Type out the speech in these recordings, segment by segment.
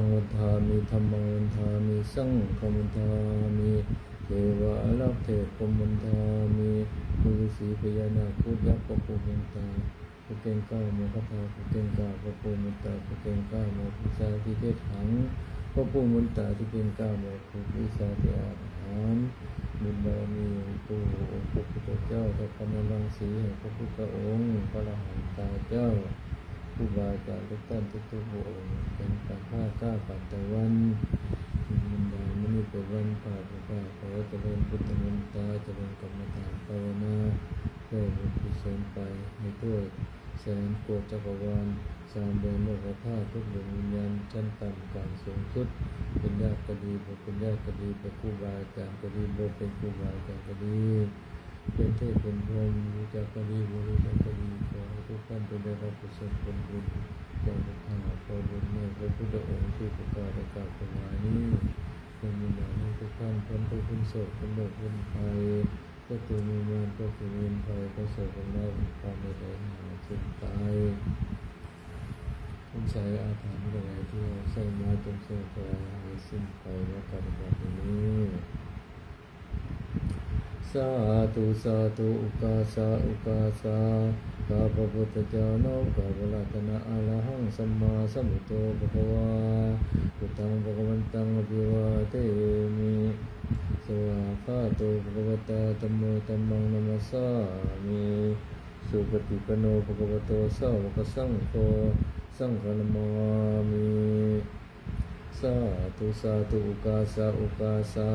งวันทามิธรรมวันทามิสังฆวันทามิเทวะอารักเทพมวันทามิมุขสีพญานาคพุทธยักษ์ปะปูมันตาปะเก่งก้าโมคคาปะเก่งก้าปะปูมันตาปะเก่งก้าโมพุสาทิเทถังปะปูมันตาที่เกงก้าโมภูวิสาทิอาหารบุญบารมีหลวงปู่องค์พระพุทธเจ้าพระกำลังสีแห่งพระพุทธองค์พระรหันตาเจ้า ครูบาอาจารย์ทุกท่านทุกทุกๆองค์เป็นปัจผ้าก้าปัจตะวันมินดามินิเปวันป่าปุป่าขอเจริญพุทธมนตราเจริญกรรมฐานภาวนาเพื่อบุญกุศลไปให้ทั่วแสนโกจักรวาลสามเดือนโลกธาตุทุกดวงวิญญาณชั้นต่ำกลางสูงสุด เป็นญาติก็ดีบ่เป็นญาติก็ดีเป็นครูบาอาจารย์ก็ดีบ่เป็นครูบาอาจารย์ก็ดี เป็นเทพเป็นพรหมรู้จักก็ดีบ่รู้จักก็ดีขอให้ทุกท่านเป็นได้รับกุศลผลบุญจากพระธรรมขอบุญแม่พระพุทธองค์ที่ประกาศประกาศถวานี้เป็นมินาให้ทุกท่านพ้นทุกข์พ้นโศกพ้นโรคพ้นภัยก็ตัวมีมารก็คือเวีภัยก็โศกของเราความไม่ได้หาสุดตายคุณใช้อาถรรพ์อะไรที่เราใส่มาจนเสื่อมไปหายสิ้นไปแล้วกันแบบนี้ สาธุสาธุอุกาสาอุกาสาข้าพระพุทธเจ้าน้อมกราบรัตนะอะรหังสัมมาสัมพุทโธภะคะวาพุทธังภะคะวันตังอภิวาเทมิสวาคาโตภะคะวตาธัมโมธัมมังนัมสสามิสุปฏิปโนภะคะวะโตสาวกสังโฆสังฆนามามิสาธุสาธุอุกาสาอุกาสา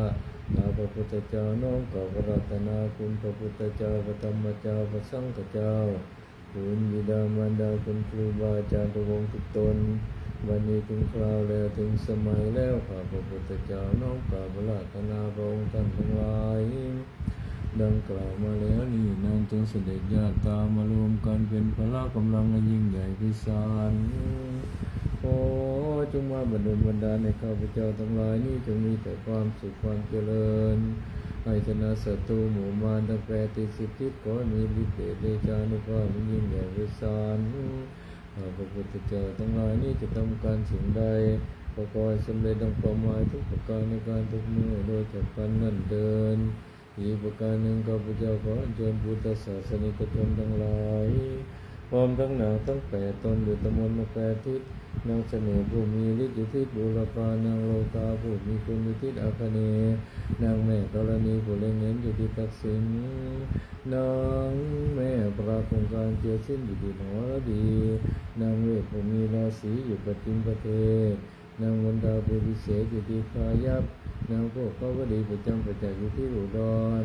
ข้าพระพุทธเจ้าน้อมกราบรัตนาคุณพระพุทธเจ้าพระธรรมเจ้าพระสังฆเจ้า คุณบิดามารดาคุณครูบาอาจารย์ทุกองค์ทุกตนวันนี้ถึงคราวแล้วถึงสมัยแล้วข้าพระพุทธเจ้าน้อมกราบรัตนาพระองค์ท่านทั้งหลายดังกล่าวมาแล้วนี่นางจงเสด็จญาติตามารวมกันเป็นพละกำลังอันยิ่งใหญ่พิสาร จงมาบันดลบันดาในข้าพเจ้าทั้งหลายนี้จงมีแต่ความสุขความเจริญให้ชนะศัตรูหมู่มารทั้งแปดติสิบทิศขอมีฤทธิ์เดชเดชานุภาพยิ่งใหญ่พิสารข้าพระพุทธเจ้าทั้งหลายนี้จะทำการสิ่งใดก็ขอให้สำเร็จดังเป้าหมายทุกประการในการทุกเมื่อโดยจากกันนั่นเดินอีกประการหนึ่งข้าพเจ้าขออัญเชิญพุทธศาสนิกชนทั้งหลายพร้อมทั้งหนาทั้งแปดตนอยู่ตะมนมาแปดทิศ นางเสน่ห์ผู้มีฤทธิ์อยู่ทิศบุรพานางโลกาผู้มีคุณอยู่ทิศอาคเนนางแม่ธรณีผู้เล็งเห็นอยู่ที่ตักษินนางแม่ปราคงการเจียสิ้นอยู่ที่หนอดี นางเวทผู้มีราศีอยู่ปัจจิมประเทศ นางวันดาผู้วิเศษอยู่ที่พายัพนางพวกเขาวดีประจำประจักษ์อยู่ที่อุดร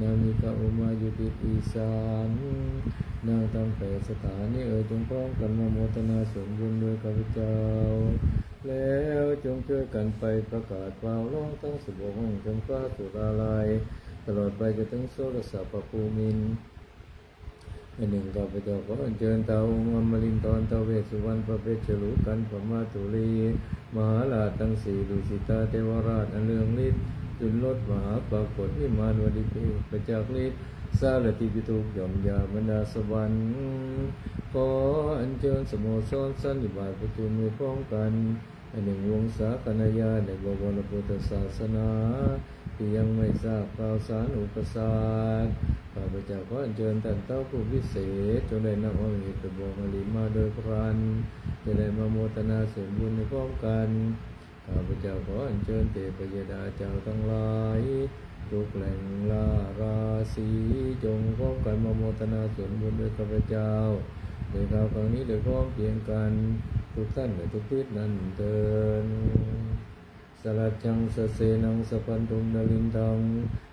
นางมีกาอุมาอยู่ที่อีสานนางทำแปดสถานนี้เอ่ยจงพร้อมกันมาโมทนาส่วนบุญด้วยข้าพเจ้า แล้วจงช่วยกันไปประกาศเปล่าร้องทั้งสบงจงฟ้าสุราลัยตลอดไปจนถึงโซรสาปภูมิน อันหนึ่งข้าพเจ้าขออัญเชิญเตาองค์อมรินทรเตาเวสุวรรณพระเพชรฉลูกันปมาตุลีมหาลาชทั้งสี่ดุสิตาเทวราชอันเลืองฤทธิ์จุลดมหาปรากฏนิมานวดิเพประจักษ์ฤทธิ์สารติปิทุกย่อมยาบรรดาสวรรค์ขออัญเชิญสโมสรสันนิบาตประชุมมีพร้อมกันอันหนึ่งวงศาคณาญาในบวรพุทธศาสนา ที่ยังไม่ทราบข่าวสารอุปสรรคข้าพเจ้าขออัญเชิญท่นเต้าผู้พิเศษจงได้นำเอาเหตุบอกอลิมาโดยพรันจะได้มาโมทนาส่วนบุญในพร้อมกันข้าพเจ้าขออัญเชิญเทพยดาเจ้าทั้งหลายทุกแหล่งลาราศีจงพร้อมกันมาโมทนาส่วนบุญด้วยข้าพเจ้าโดยข่าวครั้งนี้โดยพร้อมเพียงกันทุกท่านและทุกทิศนั้นเดิน สลัจจังสเสนังสะพันธุมนลินทัง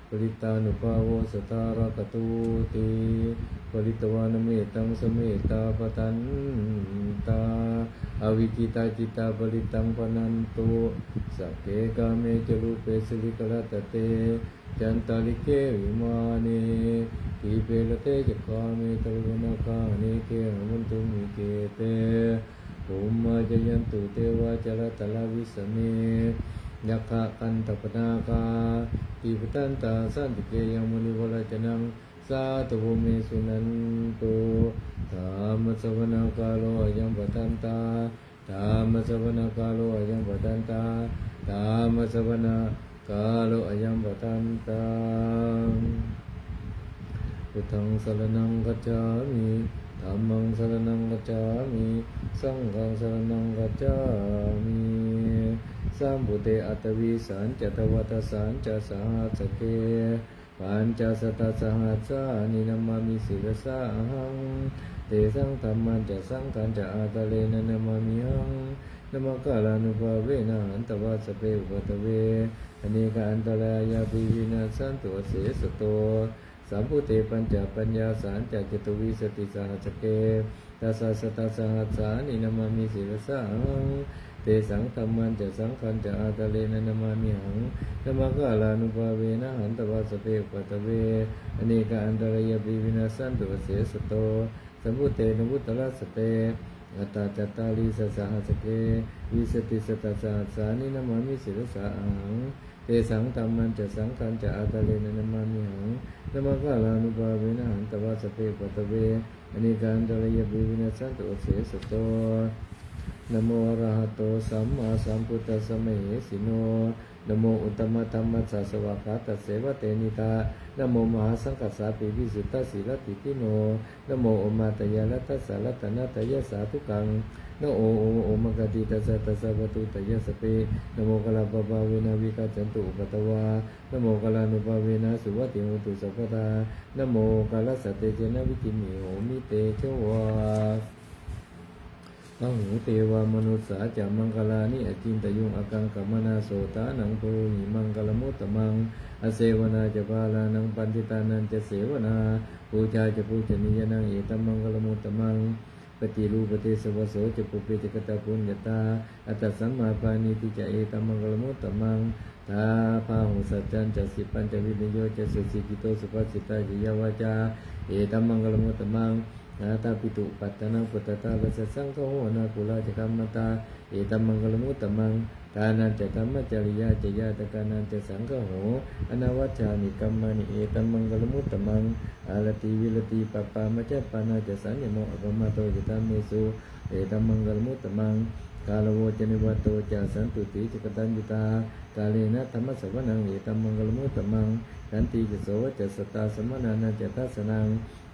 ปริตานุภาโวสตารกตูติปริตวานเมตังสเมตาปตันตาอวิกิตาจิตาปริตังปนันตุสักเกกาเมจรูเปสิลิกลตเตจันตาลิเกวิมาเนทีเปรเตจคาเมตรุนาคาเนเกหมันตุมิเกเตภูมิจ ยักขะกันตปนาคาติปตันตาสันติเกยังมุนิวรจนังสาธุภูมิสุนันตุธรรมสวนาคาโลยังปตันตาธรรมสวนาคาโลอายังปทันตาธรรมสวนาคาโลอายังปทันตาพุทธังสรนังกัจจามิธัมมังสรนังกัจจามิ สังฆังสรนังกัจจามิ สัมพุเตอัตวิสันจตวัตสันจสหัสเกปัญจสตสหัสานินามามิสิรสาหังเตสังธรรมันจะสังขันจะอาตะเลนะนามามิหังนมกาลานุภาเวนะหันตวาสเปอุปตเวอเนกอันตรายาปิวินาสันตุเสสโตสัมพุเตปัญจปัญญาสารจจตุวิสติสหัสเกตัสสะสตัสสหัสานินามามิสิรสาหัง เตสังธรรมันจะสังขันจะอาตะเลนะนามามิหังนมกาลานุภาเวนะหันตวาสเปอุปตเวอเนกอันตรายปิวินาสันตุเสสโตสมุเตนวุตระสเตอัตตาจัตตาลีสสหัสเกวิสติสตสหัสสานินามามิสิรสาหังเตสังธรรมันจะสังขันจะอาตาเลนะนามามิหังนมกาลานุภาเวนะหันตวาสเปปตเวอนิการตระยบิวินัสสันตุเสสโต นโมอระหะโตสัมมาสัมพุทธัสสะมะเหสิโนนโมอุตตมะธรรมสสะสวากาตัสเสวะเตนิตานโมมหาสังกัสสาปิวิสุทธสีลติปิโนนโมโอมาตยาลัตสารัตนาตยสาธุกังนโอโอโอมกติตัสสะตัสสะวตุตยสเปนโมกลาปปาเวนะวิกาจันตุปตวานโมกลานุปาเวนะสุวัติโหตุสัพพทานโมกาลสัตเตเจนะวิจิมิโหมิเตเชวา ตังหูเทวามนุษสาจามังคลานิอจินตยุงอากังกัมมนาโสตานังโพหิมังกลมุตตมัง อเสวนาจะปาลานังปันติตานันจะเสวนาปูชาจะปูชนียนังเอตัมังกลมุตตมังปฏิรูปเทสวโสจะปุเปจะกตาปุญญาตา อัตสัมมาปานิติจะเอตัมังกลมุตตมังทาพาหุสัจจันจะสิปัญจวิญโยจะสุสิกิโตสุปัสสิตาจิยาวาจาเอตัมมังกลมุตตมัง นาตาปิตุปัตตนังปุตตาปัสสังโฆนาคุลาจะกัมมตาเอตัมมังกลมุตตมังทานันจะธรรมจริยาจะยาตกานันจะสังฆโหอนวัชชานิกัมมานิเอตัมมังกลมุตตมังอารติวิรติปปามัจจปานาจะสัญญโมอภมโตจิตามิสุเอตัมมังกลมุตตมังกาลโวจนิวัตโตจาสันตุติจกตัญญุตากาเลนะธรรมสวนังเอตัมมังกลมุตตมังกันติจโสวจสตตาสมนานาจตัสสนัง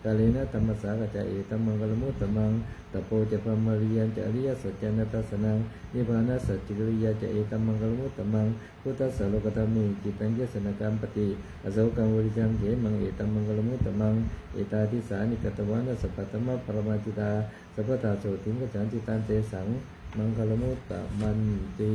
กาเลนะธรรมสากจะเอตัมมังกลมุตตมังตะโปจะพมริยันจะอริยสัจจนตัสสนังนิพพานะสัจจิริยาจะเอตัมมังกลมุตตมังพุทธสโลกธรรมิจิตังยสนกรรมปฏิอโศกังวริจังเขมังเอตัมมังกลมุตตมังเอตาทิสานิกตวานะสัพพตมะปรมาจิตาสัพพตาโสติงกจันติตันเตสังมังกลมุตตมันติ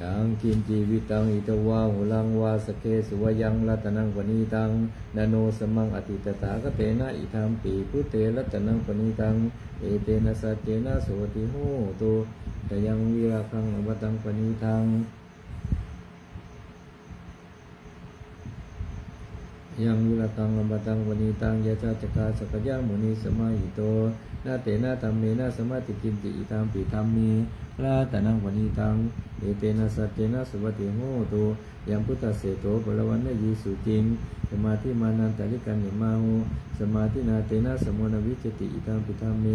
ยังกินจีวิตังอิตวาหุลังวาสเคสุวยังรัตนังปณีตังนาโนสมังอติตตากเตนะอิธรรมปีพุเตรัตนังปณีตังเอเตนะสัจเจนะโสติโหตุตยังวิราคังอวตังปณีตังยังวิรตังลมตังวณีตังยะจาจกาสกยามุนีสมาหิโตนาเตนะธรรมเมนะสมาติกินติอิตังปิธรรมมี ลาตนังวณีตังเอเตนะสัจเจนะสุวัติโหตุยังพุทธเสโตบรวันนยีสุจิงสมาธิมานันตริกันนิมาหูสมาธินาเตนะสมุนวิจติอิตังปิธรรมเม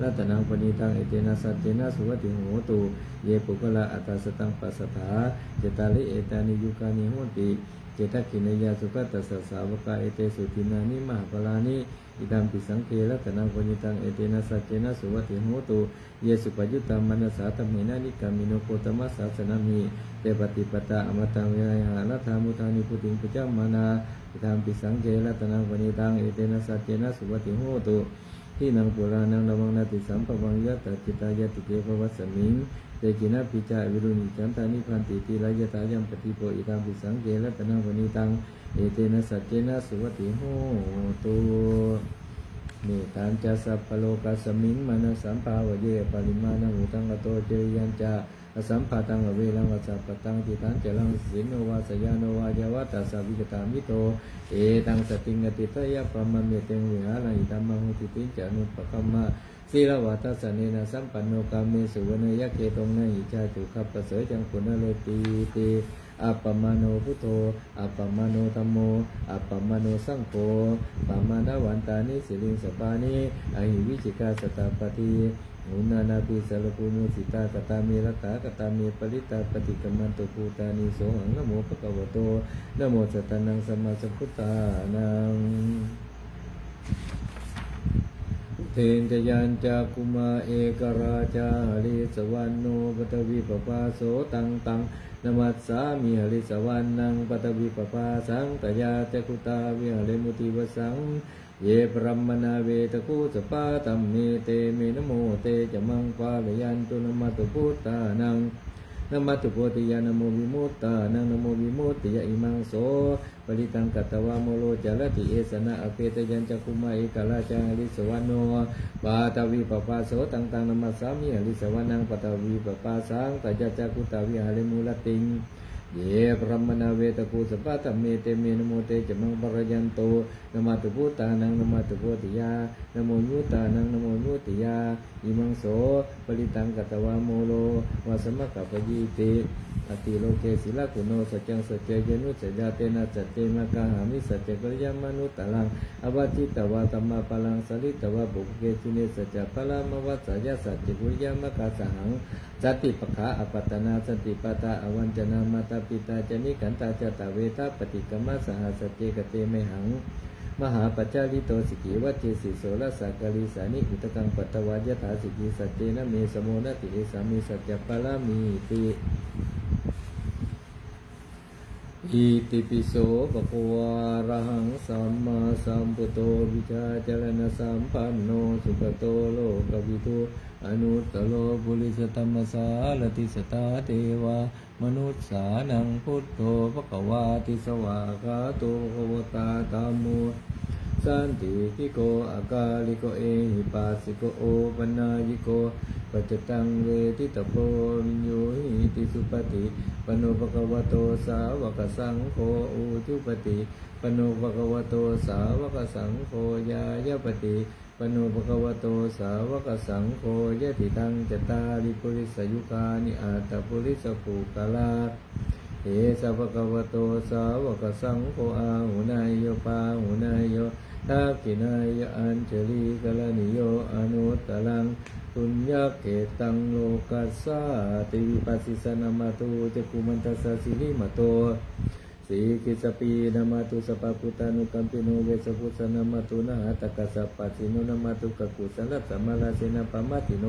ลาตนังวณีตังเอเตนะสัจเจนะสุวัติโหตุเยปุกละอัตตสตังปัสสถาเจตาลิเอตานิยุกานิโหติ เจตกินยาสุขตัสสะสาวกาเอเตสุตินานิมหาปลานิอิดัมปิสังเครัตนังปณิตังเอเตนะสัจเจนะสุวัติโหตุเยสุปยุตตามนัสสาตมเหนานิกามิโนโคตมัสสาสนามิเตปฏิปตาอมตังเวหาลัทธามุทานิพุติงปุจจามานาอิดัมปิสังเครัตนังปณิตังเอเตนะสัจเจนะสุวัติโหตุ ที่นังปุรานังระวังนาติสัมปวังยะตจิตายติเกภวัสสมิงเตกินาปิจาวิรุณิจันตานิพันติติลายตายัมปฏิโปอิตังปิสังเกรัตนังวนิตังเอเตนะสัจเจนะสุวติโหตุเมตันจะสัพพโลกัสมิงมานะสัมภาวเยปริมาณหุตังกโตเจริยันจา อสัมภาตังอเวลังวัสปะตังติตังเจรังสินโนวาสยานโนวายวัตสาวิกตามิโต เอตังสติงกติตยะปะมะเมเตงวิหารังอิตัมมังหุติติจานุปปะคัมมะสีลวัตสเนนะสัมปันโนกามิสุวรรณยะเกตงนะหิจาจุขับประเสริจังปุณเลตีตี อัปปมาโนพุทโธอัปปมาโนธัมโมอัปปมาโนสังโฆปมาณวันตานิสิลิงสปานิอหิวิจิกาสตาปฏิอุนานาปิสารปุโนสิตากตามีรัตากตามีปริตาปฏิกมันตุภูตานิโสหังนะโมภะคะวโตนะโมสตานังสมาสพุทานังเทนจยันจากุมาเอกราชาหริสวรรณโนปตวิปปาโสตังตัง นมัสสามิหริสวรรณังปตวิปปาสังตยาจคุตาวิหริมุติวสัง เยปรัมมนาเวตคูสปาตัมเมเตเมนโมเตจะมังปาลยันตุนมัตตุพุตานัง นมัตุโพติยานโมวิมุตตานังนโมวิมุตติยะอิมังโสปริตังกัตวาโมโลจารติเอสนะอเปตยัญจักคุมาเอกราชาลิสวานโนปาตวีปปาโสตังตังนมัสสามิอลิสวาณังปตวีปปาสังตัจจักคุตาวิหาริมูลติง เยพรหมนาเวตกูสปะตเมเตเมนโมเตจมังปรยันโตนมาตุพุตานังนมาตุโพติยานโมยุตานังนโมยุติยาอิมังโสปริตังกัตวาโมโลวาสมะกัปปยิติอติโลเกศิลาคุโนสัจจังสัจเจเยนุสัจจเตนะสัจเจมะกาหามิสัจเจกริยามนุตตลังอวัจิตวาตัมมาปลังสลิตวะบุพเกจิเนสัจจะพลามวัสสยสัจเจกุริยามะกาสหังสติปะขาอปัตตนาสติปตาอวัญจนามาตาปิตาจนิกันตาจตาเวทาปฏิกรรมสหสเจกเตเมหัง มหาปัจจาริโตสิกิวัจเจสิโสรสักกลิสานิอุตกังปัตตวายถาสิกิสัจเจนะเมสโมนติเอสามิสัจจปาลามีติ อิติปิโสปะควารหังสัมมาสัมพุโธวิชาจรณสัมปันโนสุขโตโลกวิทูอนุตตโลบุริสตมมสารติสตาเทวามนุษย์สานังพุทโธภควาติสวากาโตภควตาตามุสันติทิโกอากาลิโกเอหิปัสสิโกโอปนายิโก ปัจจตังเวทิตโพวิญโยหิติสุปฏิปโนภควโตสาวกสังโฆอุจุปฏิปโนภควโตสาวกสังโฆยายปฏิปโนภควโตสาวกสังโฆยะติตังจตาริปุริสยุคานิอาตปุริสภูกาลาเอสะภะควะโตสาวกสังโฆอาหุนายโยปาหุนายโยทักขินายโยอัญเชลีกลนิโยอนุตตลัง ปุญญเกตังโลกัสสาติวิปัสสิสนามาตุจักกุมันตัสสะสิลิมาโตสีกิสปีนามาตุสปะพุตานุกัมปิโนเวสพุสนามาตุนะหะตะกัสะปัสิโนนามาตุกะกุสลัสสะมาลาเสนาปมาติโน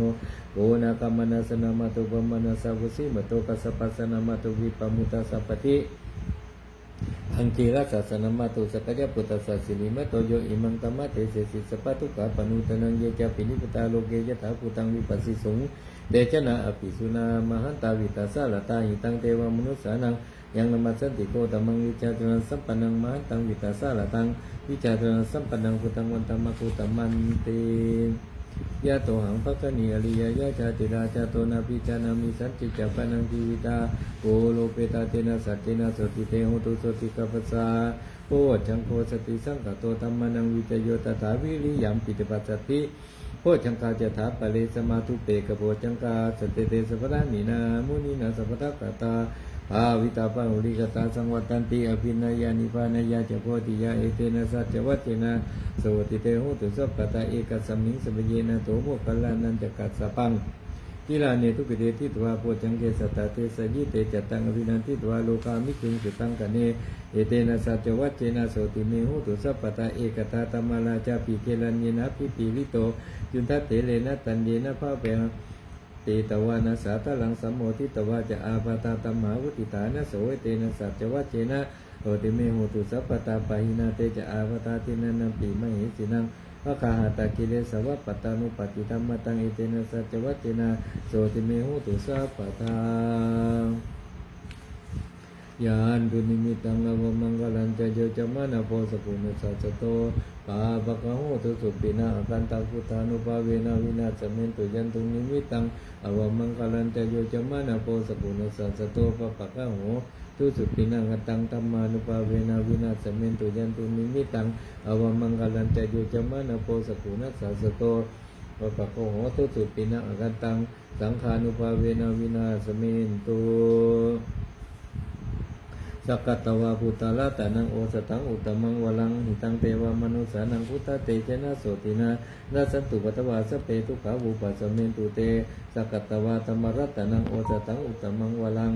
โกนาคามนาสนามาตุปะมานาสาวุสิมาตุกัสสะปัสนามาตุวิปมุตตาสัพพติ อังคีรัสสะสนามาตุสกัจจปุตตะสัสสิลิมะโตโยอิมังตมะเตเสสิสปะทุกขะปนุตนังเยจะปินิปตาโลเกยะถาปุตังวิปัสสิสงเดชนะอภิสุนามหันตาวิตาสาลตาหิตังเทวมนุสสานังยังนมัสสันติโกตมังวิจาตนังสัมปันังมหันตังวิตาสาลตังวิจาตนังสัมปันังพุตังวันตมะกุตมันเต ยะโตหังภคณีอริยยะชาติราชาโตนาปิจานามิสันติจัปนังจีวิตาโอโลเปตาเตนะสัจเจนะสติเตโหตุสติกัปปสสาโอจังโคสติสังกโตธรรมนังวิจโยตถาวิริยัมปิตปัสสติโพชังคาจถาปะเลสมาทุเปกโพชังคาสเตเตสัพพะนีนามุนีนาสัพพะกตา ภาวิตาปังอุริกตาสังวัตันติอภินายานิพานายาเจโพติยาเอเตนะสัจวัตเจนะสวัสติเตโหตุสัพพตาเอกสัมมิงสัพเยนะโตโมกขลลานันจะกัสสะปังทิลาเนทุกิเตทิตวาโพจังเกสตาเตสยิเตจตังอภินันทิตวาโลกามิจุงสุตังกเนเอเตนะสัจวัตเจนะโสติเมโหตุสัพพตาเอกตาตมาลาจาปิเกลันเยนะปิปิวิโตจุนทัตเตเลนะตันเยนะภาเปหะ ติตวานาสาตลังสัมโมทิตวาจะอาปาตาตัมมาวุติตานะโสยเตนะสัจวัจเจนะโอติเมโหตุสัพพตาปะหินาเตจะอาปาตาตินันนัมปีมหิสินังพระคาหาตากิเลสวัปปตานุปติธรรมตังเอเตนะสัจวัจเจนะโสติเมโหตุสัพพตายานตุนิมิตังอวมังกลันจะโยจมานาโพสกุณสัจโต ปาปะกะโหตุสุปินาอกันตาพุทธานุภาเวนะวินาศเมนตุยันตุนิมิตังอวมังกลันจะโยจมานาโพสกุณสัจโตปะปะกะโหตุสุปินังอตังตัมมานุภาเวนะวินาศเมนตุยันตุนิมิตังอวมังกลันจะโยจมานาโพสกุณสัจโตปะปะโคโหตุสุปินะอกันตังสังขานุภาเวนะวินาสเมนตุ สกัตตวาพุตาละตานังโอสตังอุตมังวลังหิตังเปวามนุสานังพุทธเตเจนะโสตินานาสันตุปัตวาสเปทุขาวุปัสสเมนตุเตสกัตตวาธรรมรัตานังโอสตังอุตตมังวลัง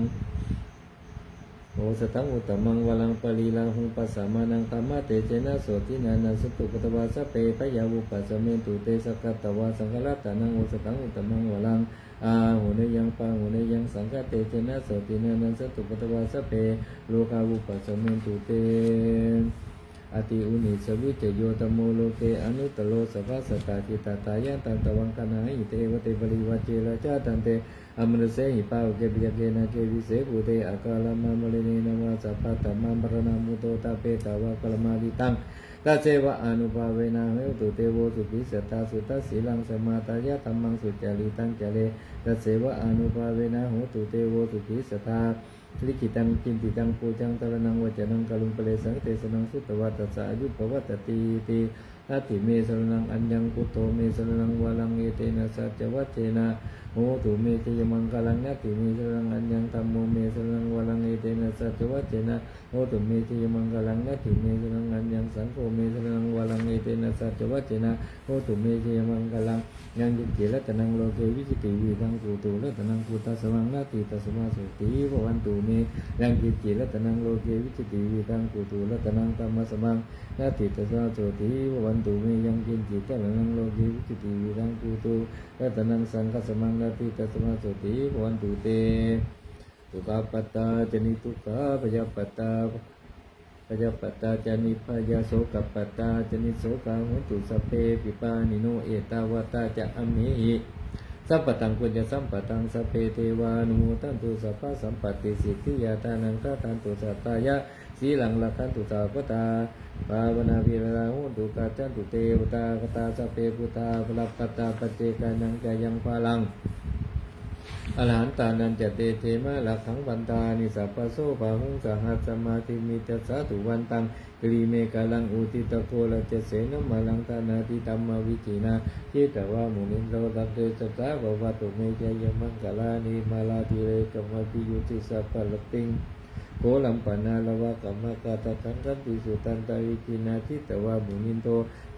โอสตังอุตมังวลังปลีลาหุงปัสสามานังธรรมะเตเจนะโสตินานัสตุปตวาสเปปยาวุปัสเมตุเตสกัตตวาสังฆรัตตานังโอสตังอุตมังวลังอาหุเนยังปาหุเนยังสังฆเตเจนะโสตินานัสตุปตวาสเปโลกาวุปัสเมตุเตอติอุนิสวิจโยตโมโลเกอนุตโลสภาสตาจิตตตายันตันตวังคณาอิเตวเตปริวัจเจรจาตันเต อมรเสหิปาวเกปิยเกนะเกวิเสกุเตอากาลมามะเลเนนะวาสัพพะตมัมปรณามุโตตาเปตาวะกลมาดิตังตัสเสวะอนุภาเวนะเหตุเตโวสุปิสัตตาสุตัสสีลังสมาตายะธรรมังสุจาริตังเจเลตัสเสวะอนุภาเวนะเหตุเตโวสุปิสัตตาลิขิตังกินติตังปูจังตระนังวจนังกลุงเปเลสังเตสนังสุตวัตตสะอายุปวัตติติ อาติเมสรนังอัญญังกุโตเมสรนังวาลังเอเตนะสัจวัจเจนะโหตุเมเจยมังกลังนาติเมสรนังอัญญังธรรมโมเมสรนังวาลังเอเตนะสัจวัจเจนะโหตุเมเจยมังกลังนาติเมสรนังอัญญังสังโฆเมสรนังวาลังเอเตนะสัจวัจเจนะโหตุเมเจยมังกลัง ยังยิเจรัตนังโลเกวิจิติวิทังกุตุรัตนังพุทธสวังนาติตัสมาสุติภวันตุเมยังยิเจรัตนังโลเกวิจิติวิทังกุตุรัตนังตัมมสมังนาติตัสมาสุติภวันตุเมยังยิจิตรัตนังโลเกวิจิติวิทังกุตุรัตนังสังฆสมังนาติตัสมาสุติภวันตุเตตุกาปตตาจนิทุกาพยาปตตา พยาปตตาจานิพยาโสกัปตตาจานิโสกาหุตุสเพปิปานิโนเอตาวตาจะอเมหิสัพพตังปุญญสัมปตังสเพเทวานุโมทันตุสัพพะสัมปติสิทธิยาตานังคาตันตุสัตตายะสีหลังละคันตุสาปตาภาวนาวิราหุตุกาจันตุเตวตากตาสเพพุทธาพลัปตาปเจกานังกายังพลัง อรหันตานันจะเตเทมะลักขังวันตานิสัพพะโสภาหุงสหัสสมาธิมิตสาตุวันตังกรีเมกาลังอุติตะโกละเจเสนมาลังตานาติตัมมวิจินาจิตวามุนินโรตัตเตสตาบวะตุเมจยมังกลานิมาลาติเรกมปิยุติสัพพะลติง โกลัมปนาลวะกัมมะกาตทังกันติสุตันตาวิกินาทิตวะมุนินโต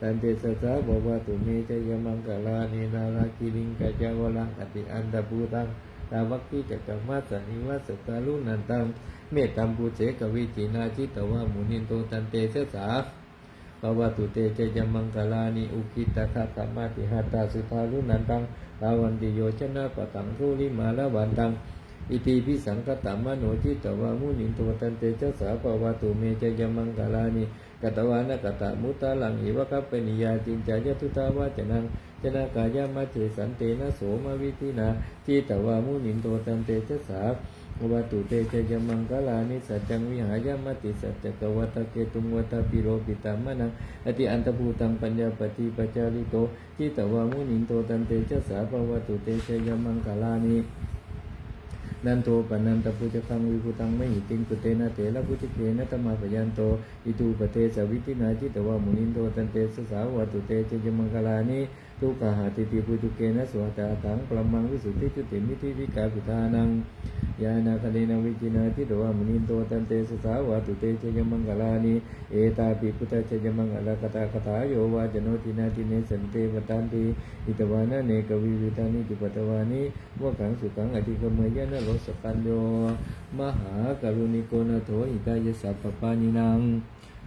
ตันเตสสะบวะตุเมจยมังกลานินาราคิลิงกัจจวลังอติอันตภูตังตาวัคคิจกรมาสนิวัสตาลุนันตังเมตตัมปุเสกวิจินาทิตวะมุนินโตตันเตสสะภาวตุเตเจยมังกลานิอุคิตาคะธรรมติหัตตาสุทารุนันตังลาวันติโยชนะปะตังสุริมาลวันตัง อิติพิสังกตามโนจิตวามุนินโตตันเตเจสาภาวตุเมเจยมังกลานิกตวานกตะมุตตะลังอิวะกัปปนิยาจินจายตุตาวาจนังจนากายามาเจสันเตนะโสมาวิตินาจิตวามุนินโตตันเตเจสาวัตุเตเจยมังกลานิสัจจังวิหายามติสัจจกวัตเกตุงวัตปิโรปิตามานังอติอันตภูตังปัญญาปฏิปจาริโตจิตวามุนินโตตันเตจสาภวัตุเตเจยมังกลานิ นันโตปนันตปุจคังวิพุตังไม่หิติงปุเตนะเตละพุจิเกนะตมาปยันโตอิตูปเตสวิตินาจิตวามุนินโตตันเตสสาวตุเตเจยมังกลานิ ทุกขหาติติปุจุเกนะสวัตาตังปรมังวิสุทธิจุติมิติวิกาปิทานังยานาคเนนวิจินาทิตวมนินโตตันเตสสาวาตุเตเจยมังกลานิเอตาปิพุทธเจยมังกลากตาคตาโยวาจโนตินาติเนสันเตวตันติอิตวานะเนกวิวิตานิจุปตวานิวะขังสุขังอธิกมยนะโลสกันโยมหากรุณิโกนะโถอิตายสัพปานินัง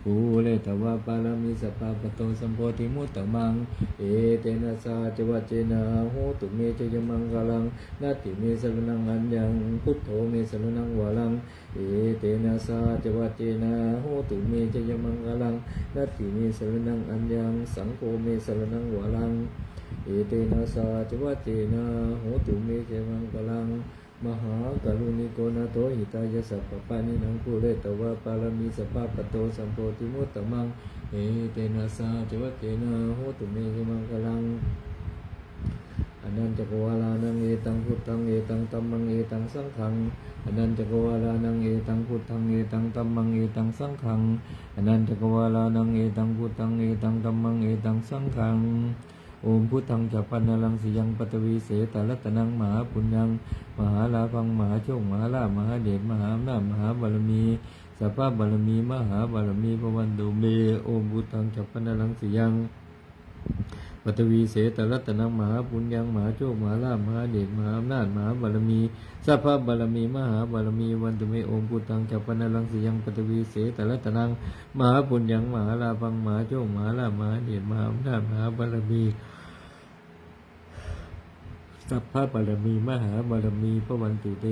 ภูเลตวะปาลามิสปาปโตสัมโพธิมุตตมัง เอเตนะสาจวัจเจนะโหตุเมจยมังกลังนาติเมสรนังอัญญังพุทโธเมสรนังวาลัง เอเตนะสาจวัจเจนะโหตุเมจยมังกลังนาติเมสรนังอัญญังสังโฆเมสรนังวาลัง เอเตนะสาจวัจเจนะโหตุเมจยมังกลัง มหากรุณิโกนาโตหิตายสัพพปานินังภูเรตวะปารมีสปาปโตสัมโพธิมุตตมังเอเตนะสาจวัจเจนะโหตุเมจมังกลังอนันตโกวาลานังเอตังพุทธังเอตังตัมมังเอตังสังฆังอนันตโกวาลานังเอตังพุทธังเอตังตัมมังเอตังสังฆังอนันตโกวาลานังเอตังพุทธังเอตังตัมมังเอตังสังฆัง โอมพุทธังจัปปันนลังสิยังปตวีเสตรัตนังมหาปุญญัง มหาลาภังมหาโชคมหาลาภมหาเดชมหาอำนาจมหาบารมีสัพพะบารมีมหาบารมีพระวันดุเมโอมบุตังจัปปนาลังสิยัง ปฐวีเสตรัตนังมหาปุญญังมหาโชคมหาลาภมหาเดชมหาอำนาจมหาบารมีสัพพะบารมีมหาบารมีวันตุเมโอมบุตังจัปปนาลังสิยังปฐวีเสตรัตนังมหาปุญญังมหาลาภังมหาโชคมหาลาภมหาเดชมหาอำนาจมหาบารมีสัพพะบารมีมหาบารมีพระวันตุเต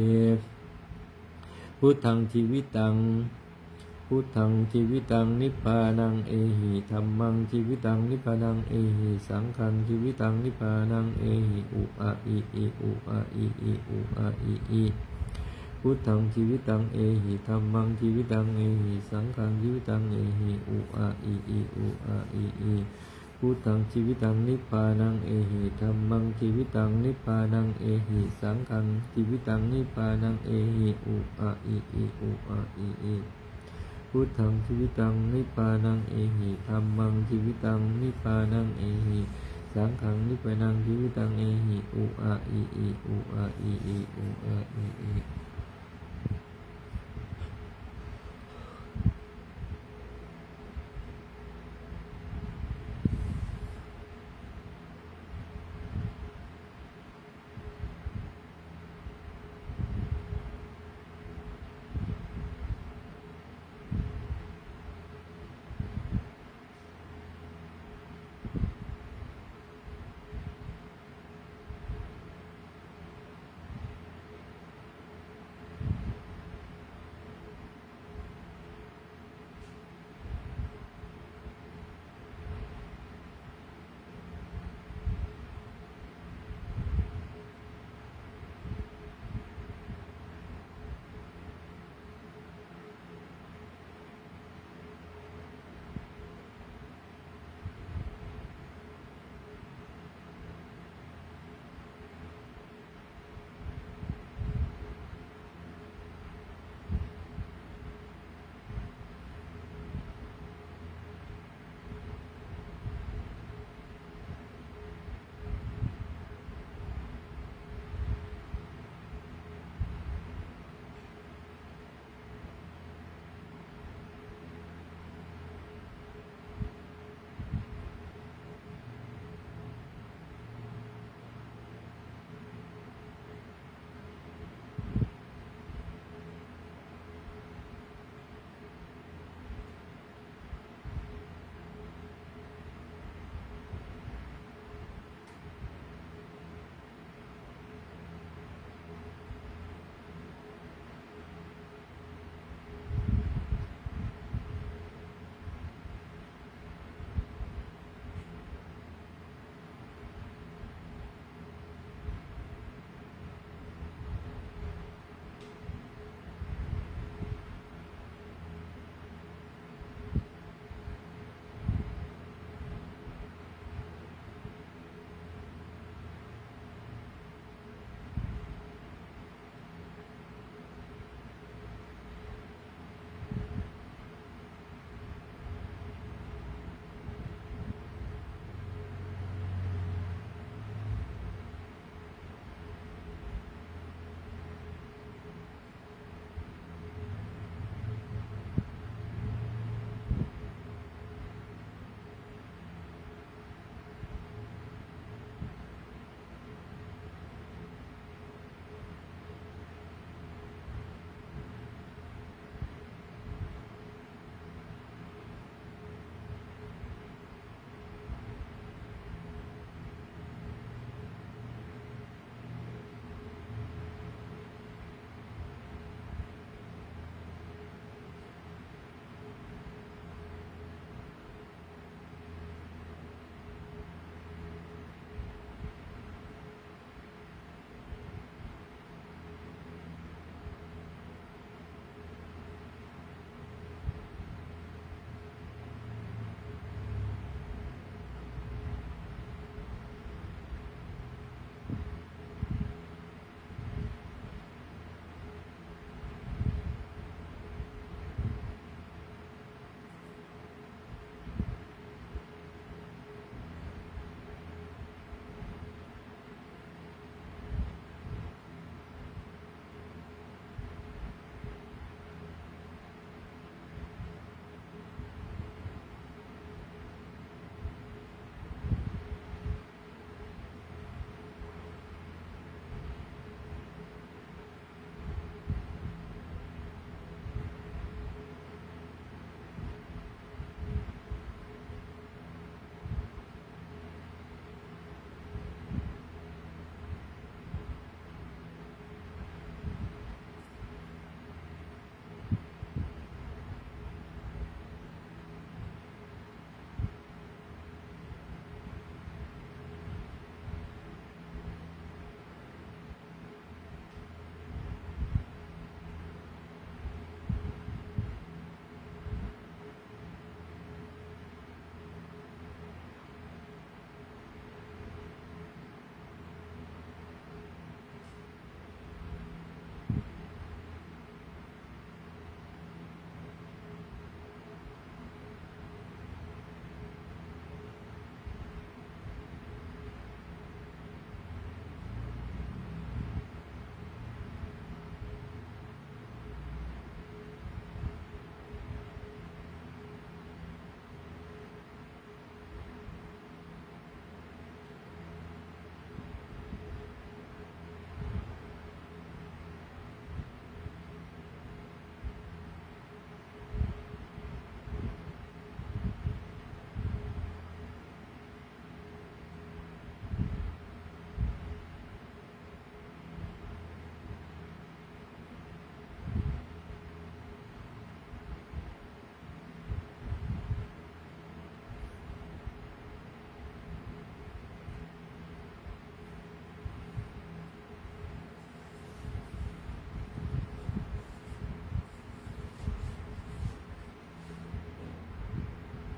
พุทธังชีวิตัง พุทธังชีวิตังนิพพานังเอหิธรรมังชีวิตังนิพพานังเอหิสังฆังชีวิตังนิพพานังเอหิอุอะอิอิอุอะอิอิอุอะอิอิพุทธังชีวิตังเอหิธรรมังชีวิตังเอหิสังฆังชีวิตังเอหิอุอะอิอิอุอะอิอิพุทธังชีวิตังนิพพานังเอหิธรรมังชีวิตังนิพพานังเอหิสังฆังชีวิตังนิพพานังเอหิอุอะอิอิอุอะอิอิ พุทธังชีวิตังนิพพานังเอหิธรรมังชีวิตังนิพพานังเอหิสังขังนิพพานังชีวิตังเอหิอุอาอิอิอุอาอิอิอุอาอิอิ